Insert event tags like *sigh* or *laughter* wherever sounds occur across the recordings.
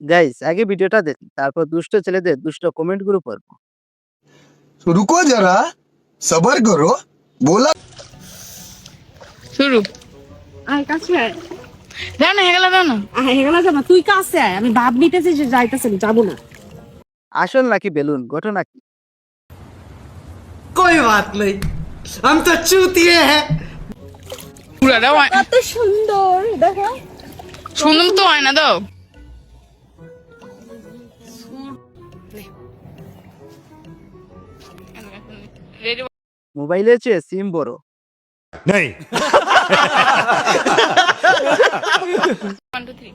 Guys আগে ভিডিওটা দেখি তারপর দুষ্ট ছেলেদের দুষ্ট কমেন্ট গুলো পড়বো रुको जरा सबर करो बोला শুরু আয় কাছে আয় দাও না হেগলা দাও না আয় হেগলা যাবা তুই কাছে আয় আমি ভাব নিতেছি যে যাইতেছে আমি যাবো না আসল নাকি বেলুন ঘটনা কি कोई बात नहीं हम तो चूतिए हैं পুরা দাও কত সুন্দর দেখো সুন্দর তো হয় না দাও মোবাইলের চেয়ে সিম বড় ওয়ান টু থ্রি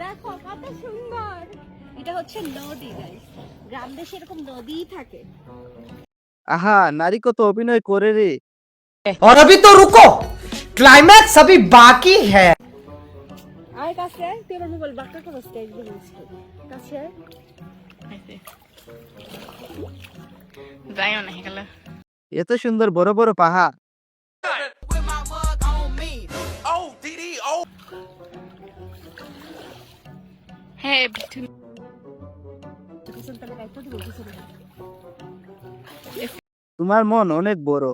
দেখো কত সুন্দর এটা হচ্ছে নদী গাইস গ্রাম দেশে এরকম নদীই থাকে আহা নারী কত অভিনয় করে রে और अभी तो रुको क्लाइमैक्स अभी बाकी है আয় কাছে আয় তুই আমার মোবাইল বাক্কা করস কে? একদম কাছে আয়। যাইও না হেগলা এত সুন্দর বড় বড় পাহাড়। হ্যাঁ তোমার মন অনেক বড়।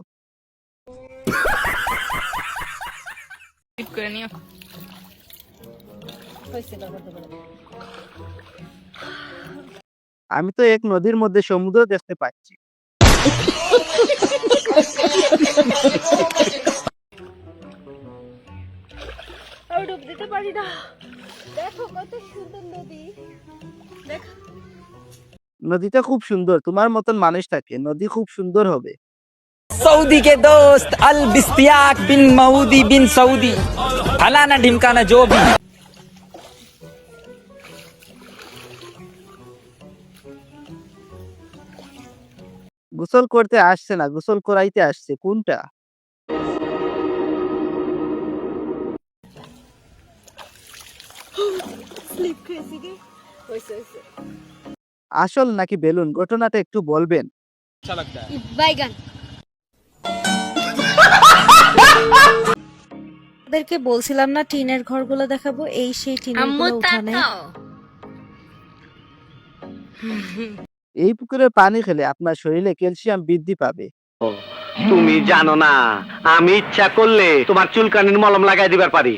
করে নিও। আমি তো এক নদীর মধ্যে সমুদ্র দেখতে পাচ্ছি। ডুব দিতে পারি না। দেখো কত সুন্দর নদী। নদীটা খুব সুন্দর তোমার মতন মানুষ থাকে নদী খুব সুন্দর হবে। সৌদি কে দোস্ত আল বিস্তিয়াক বিন মাউদি বিন সৌদি ফালানা ঢিমকানা জোবি গোসল করতে আসছে না গোসল করাইতে আসছে কোনটা? আসল নাকি বেলুন? ঘটনাটা একটু বলবেন। ওদেরকে বলছিলাম না টিনের ঘরগুলো দেখাবো এই সেই টিনের উঠানে *laughs* এই পুকুরের পানি খেলে আপনার শরীরে ক্যালসিয়াম বৃদ্ধি পাবে। তুমি জানো না, আমি ইচ্ছা করলে তোমার চুলকানির মলম লাগাই দিবার পারি।